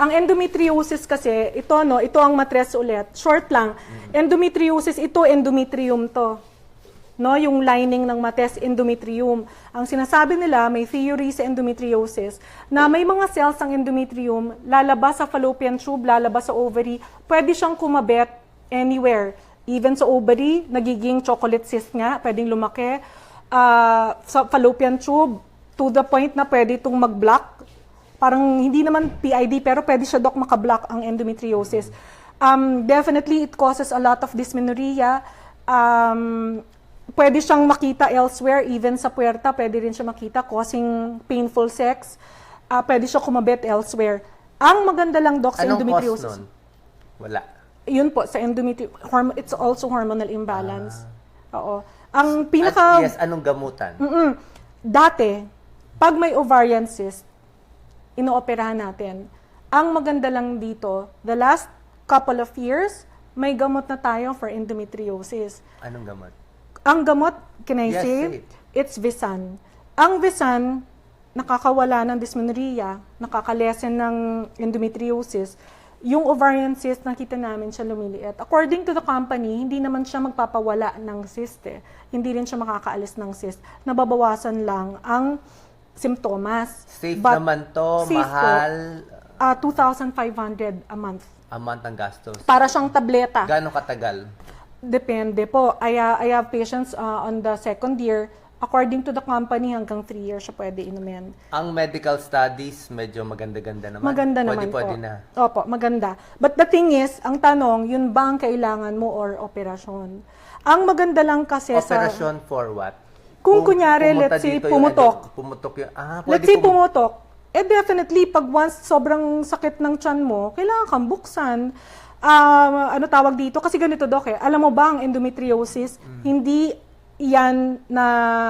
Ang endometriosis kasi, ito no, ito ang matres ulit. Short lang. Endometriosis, ito endometrium to. No, yung lining ng mates, endometrium. Ang sinasabi nila, may theory sa endometriosis, na may mga cells ang endometrium, lalabas sa fallopian tube, lalabas sa ovary, pwede siyang kumabet anywhere. Even sa ovary, nagiging chocolate cyst nga, pwedeng lumaki. Ah, sa fallopian tube, to the point na pwede itong mag-block parang hindi naman PID pero pwede siya doc makablock ang endometriosis. Um, definitely it causes a lot of dysmenorrhea. Um, pwede siyang makita elsewhere, even sa puerta, pwede rin siya makita causing painful sex. Ah, pwede siya kumabit elsewhere. Ang maganda lang doc sa Anong cause endometriosis. nun? Wala. Yun po sa endometriosis, it's also hormonal imbalance. Oo. Ang pinaka At, yes, anong gamutan? Mm-mm. Dati, pag may ovarian cyst, inooperahan natin. Ang maganda lang dito, the last couple of years, may gamot na tayo for endometriosis. Anong gamot? Ang gamot, can I Yes, say? say it. It's Visan. Ang Visan, nakakawala ng dysmenorrhea, nakakalesen ng endometriosis. Yung ovarian cyst, nakita namin siya lumiliit. According to the company, hindi naman siya magpapawala ng cyst eh. Hindi rin siya makakaalis ng cyst. Nababawasan lang ang simptomas. Safe But naman to, safe po. mahal, Ah, 2,500 a month. amount ng gastos. Para siyang tableta. Gano'ng katagal? Depende po. I, uh, I have patients uh, on the second year. According to the company, hanggang 3 years siya pwede inumin. Ang medical studies, medyo maganda-ganda naman. Maganda pwede, naman Pwede po. na. Opo, maganda. But the thing is, ang tanong, yun ba ang kailangan mo or operasyon? Ang maganda lang kasi sa... Operasyon for what? Kung kunyari, pumunta let's say, dito yung pumutok. pumutok yung, ah, pwede Let's say pum- pumutok. Eh definitely, pag once sobrang sakit ng tiyan mo, kailangan kang buksan. Ah, ano tawag dito? Kasi ganito, Dok, eh. Alam mo ba ang endometriosis, Mm. hindi yan na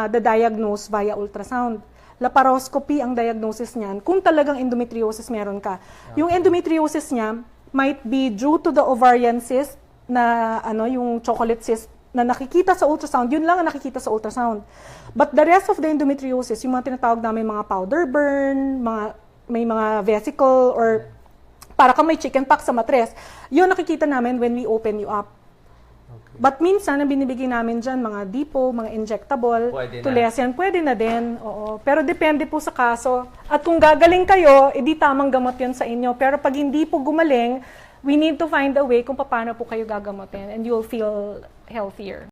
diagnose via ultrasound. Laparoscopy ang diagnosis niyan kung talagang endometriosis meron ka. Yung endometriosis niya might be due to the ovarian cyst na ano yung chocolate cyst na nakikita sa ultrasound, yun lang ang nakikita sa ultrasound. But the rest of the endometriosis, yung mga tinatawag namin mga powder burn, mga may mga vesicle or para kang may chicken pox sa matres, yun nakikita namin when we open you up. But minsan, ang binibigay namin dyan, mga dipo, mga injectable, Pwede na. tulesian, pwede na din. Oo. Pero depende po sa kaso. At kung gagaling kayo, edi tamang gamot yun sa inyo. Pero pag hindi po gumaling, we need to find a way kung paano po kayo gagamotin and you'll feel healthier.